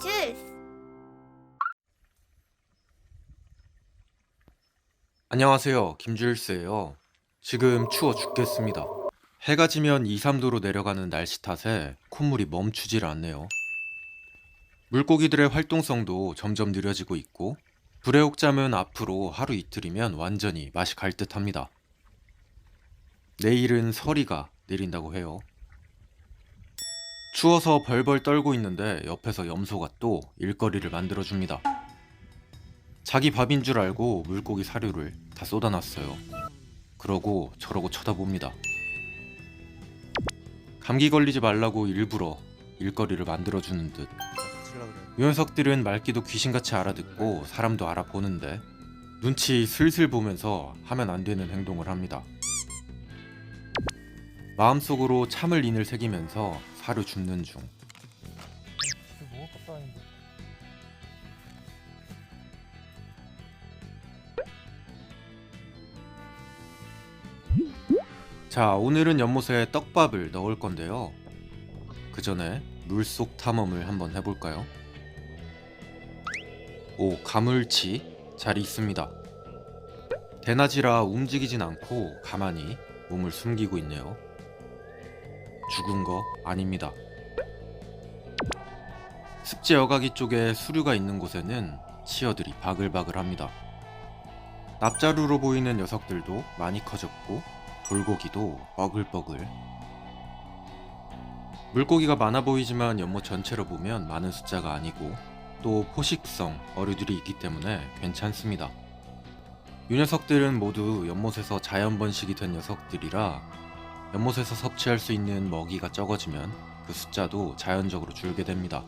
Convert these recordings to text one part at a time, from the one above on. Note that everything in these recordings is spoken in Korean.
주스. 안녕하세요. 김주일스예요. 지금 추워 죽겠습니다. 해가 지면 2, 3도로 내려가는 날씨 탓에 콧물이 멈추질 않네요. 물고기들의 활동성도 점점 느려지고 있고 불의 옥잠은 앞으로 하루 이틀이면 완전히 맛이 갈 듯합니다. 내일은 서리가 내린다고 해요. 추워서 벌벌 떨고 있는데 옆에서 염소가 또 일거리를 만들어줍니다. 자기 밥인 줄 알고 물고기 사료를 다 쏟아놨어요. 그러고 저러고 쳐다봅니다. 감기 걸리지 말라고 일부러 일거리를 만들어주는 듯. 이 녀석들은 말귀도 귀신같이 알아듣고 사람도 알아보는데 눈치 슬슬 보면서 하면 안 되는 행동을 합니다. 마음속으로 참을 인을 새기면서 사료 줍는 중. 자, 오늘은 연못에 떡밥을 넣을 건데요. 그 전에 물속 탐험을 한번 해볼까요? 오, 가물치 잘 있습니다. 대낮이라 움직이진 않고 가만히 몸을 숨기고 있네요. 죽은 거 아닙니다. 습지 여가기 쪽에 수류가 있는 곳에는 치어들이 바글바글합니다. 납자루로 보이는 녀석들도 많이 커졌고 돌고기도 버글버글. 물고기가 많아 보이지만 연못 전체로 보면 많은 숫자가 아니고 또 포식성 어류들이 있기 때문에 괜찮습니다. 이 녀석들은 모두 연못에서 자연 번식이 된 녀석들이라 연못에서 섭취할 수 있는 먹이가 적어지면 그 숫자도 자연적으로 줄게 됩니다.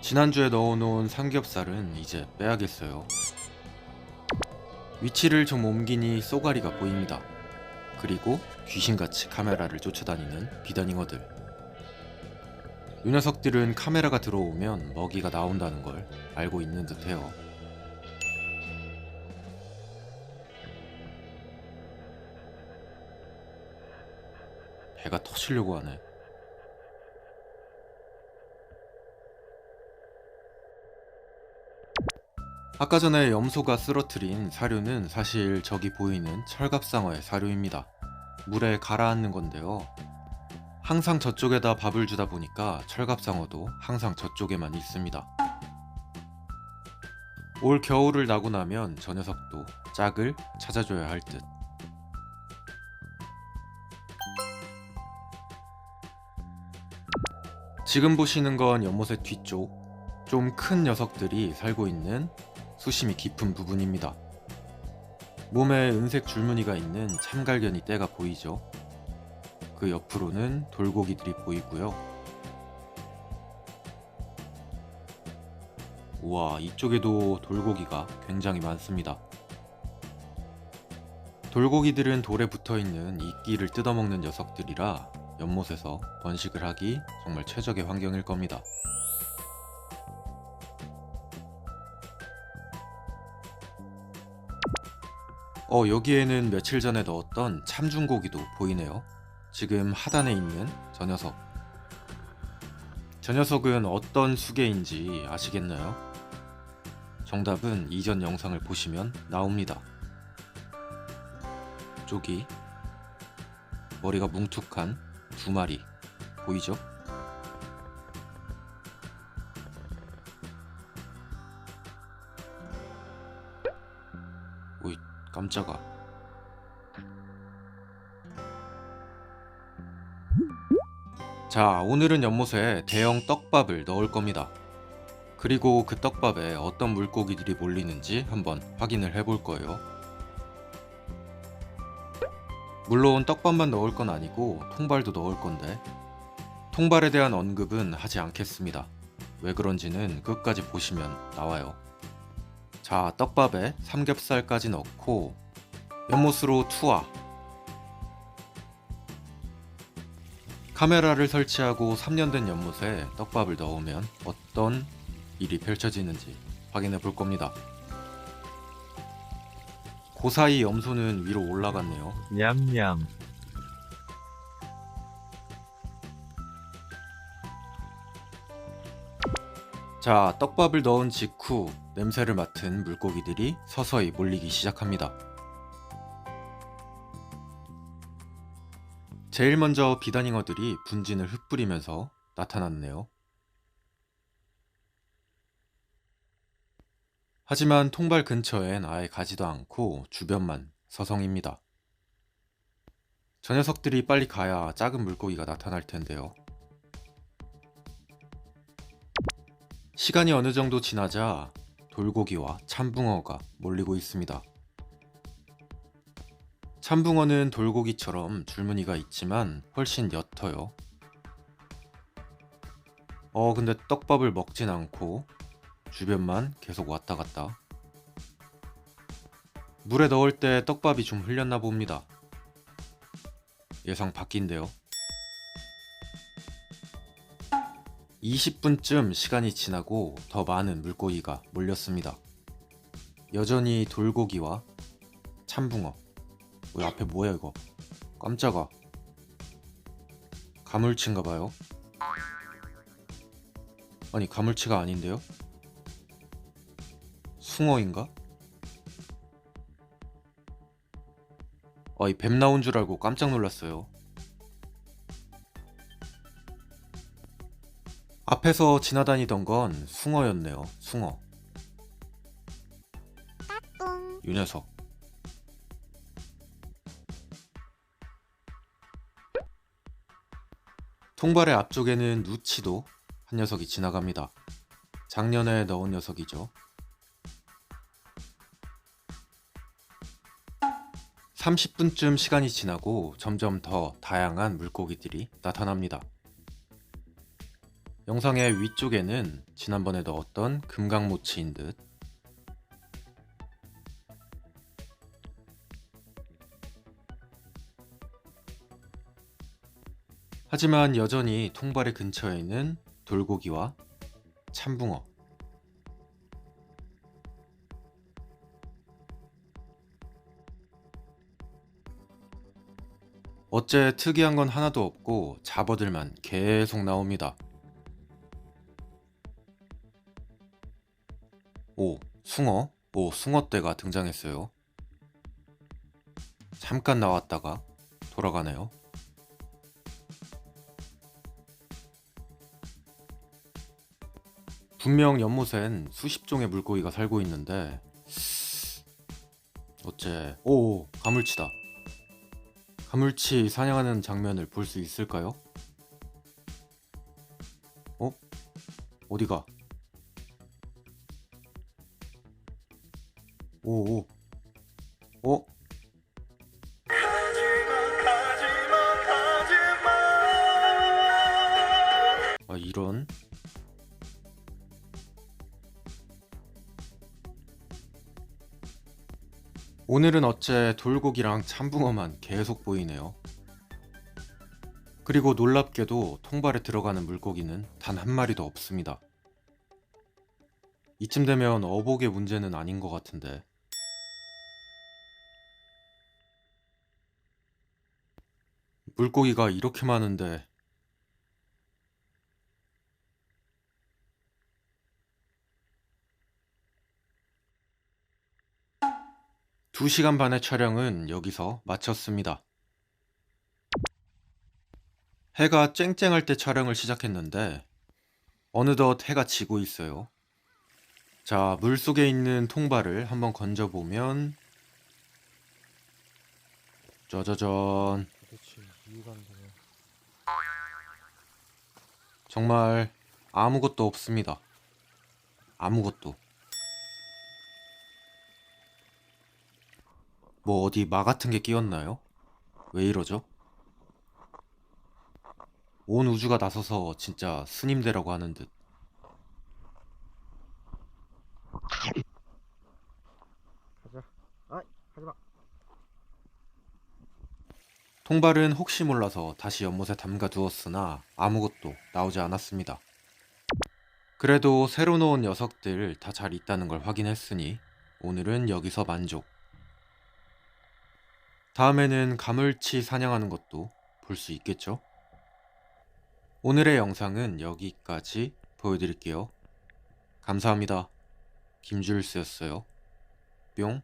지난주에 넣어놓은 삼겹살은 이제 빼야겠어요. 위치를 좀 옮기니 쏘가리가 보입니다. 그리고 귀신같이 카메라를 쫓아다니는 비더닝어들. 이 녀석들은 카메라가 들어오면 먹이가 나온다는 걸 알고 있는 듯해요. 배가 터지려고 하네. 아까 전에 염소가 쓰러뜨린 사료는 사실 저기 보이는 철갑상어의 사료입니다. 물에 가라앉는 건데요. 항상 저쪽에다 밥을 주다 보니까 철갑상어도 항상 저쪽에만 있습니다. 올 겨울을 나고 나면 저 녀석도 짝을 찾아줘야 할 듯. 지금 보시는 건 연못의 뒤쪽 좀 큰 녀석들이 살고 있는 수심이 깊은 부분입니다. 몸에 은색 줄무늬가 있는 참갈견이 떼가 보이죠? 그 옆으로는 돌고기들이 보이고요. 우와, 이쪽에도 돌고기가 굉장히 많습니다. 돌고기들은 돌에 붙어 있는 이끼를 뜯어먹는 녀석들이라 연못에서 번식을 하기 정말 최적의 환경일 겁니다. 어, 여기에는 며칠 전에 넣었던 참중고기도 보이네요. 지금 하단에 있는 저 녀석. 저 녀석은 어떤 수개인지 아시겠나요? 정답은 이전 영상을 보시면 나옵니다. 쪽이 머리가 뭉툭한 두 마리. 보이죠? 오이 깜짝아. 자 오늘은 연못에 대형 떡밥을 넣을 겁니다. 그리고 그 떡밥에 어떤 물고기들이 몰리는지 한번 확인을 해볼 거예요 물론 떡밥만 넣을 건 아니고 통발도 넣을 건데 통발에 대한 언급은 하지 않겠습니다 왜 그런지는 끝까지 보시면 나와요 자, 떡밥에 삼겹살까지 넣고 연못으로 투하. 카메라를 설치하고 3년 된 연못에 떡밥을 넣으면 어떤 일이 펼쳐지는지 확인해 볼 겁니다. 그 사이 염소는 위로 올라갔네요. 냠냠. 자, 떡밥을 넣은 직후 냄새를 맡은 물고기들이 서서히 몰리기 시작합니다. 제일 먼저 비단잉어들이 분진을 흩뿌리면서 나타났네요. 하지만 통발 근처엔 아예 가지도 않고 주변만 서성입니다. 저 녀석들이 빨리 가야 작은 물고기가 나타날 텐데요. 시간이 어느 정도 지나자 돌고기와 참붕어가 몰리고 있습니다. 참붕어는 돌고기처럼 줄무늬가 있지만 훨씬 옅어요. 어, 근데 떡밥을 먹진 않고 주변만 계속 왔다 갔다. 물에 넣을 때 떡밥이 좀 흘렸나 봅니다. 예상 바뀐데요. 20분쯤 시간이 지나고 더 많은 물고기가 몰렸습니다. 여전히 돌고기와 참붕어. 왜 앞에 뭐야 이거? 깜짝아. 가물치인가 봐요. 아니 가물치가 아닌데요? 숭어인가? 아, 이 뱀 나온 줄 알고 깜짝 놀랐어요. 앞에서 지나다니던 건 숭어였네요. 숭어. 이 녀석. 통발의 앞쪽에는 누치도 한 녀석이 지나갑니다. 작년에 넣은 녀석이죠. 30분쯤 시간이 지나고 점점 더 다양한 물고기들이 나타납니다. 영상의 위쪽에는 지난번에 넣었던 금강모치인 듯 하지만 여전히 통발의 근처에는 돌고기와 참붕어 어째 특이한 건 하나도 없고 잡어들만 계속 나옵니다. 오, 숭어? 오, 숭어떼가 등장했어요. 잠깐 나왔다가 돌아가네요. 분명 연못엔 수십 종의 물고기가 살고 있는데 어째 오 가물치다. 가물치 사냥하는 장면을 볼 수 있을까요? 어? 어디가? 오, 오. 어? 아, 이런. 오늘은 어째 돌고기랑 참붕어만 계속 보이네요. 그리고 놀랍게도 통발에 들어가는 물고기는 단 한 마리도 없습니다. 이쯤 되면 어복의 문제는 아닌 것 같은데. 물고기가 이렇게 많은데 두시간 반의 촬영은 여기서 마쳤습니다. 해가 쨍쨍할 때 촬영을 시작했는데 어느덧 해가 지고 있어요. 자, 물 속에 있는 통발을 한번 건져보면 짜자잔. 정말 아무것도 없습니다. 아무것도. 뭐 어디 마 같은 게 끼었나요? 왜 이러죠? 온 우주가 나서서 진짜 스님 되라고 하는 듯. 가자. 아, 하지 마. 통발은 혹시 몰라서 다시 연못에 담가 두었으나 아무것도 나오지 않았습니다. 그래도 새로 놓은 녀석들 다 잘 있다는 걸 확인했으니 오늘은 여기서 만족. 다음에는 가물치 사냥하는 것도 볼 수 있겠죠? 오늘의 영상은 여기까지 보여드릴게요. 감사합니다. 김주일스였어요. 뿅.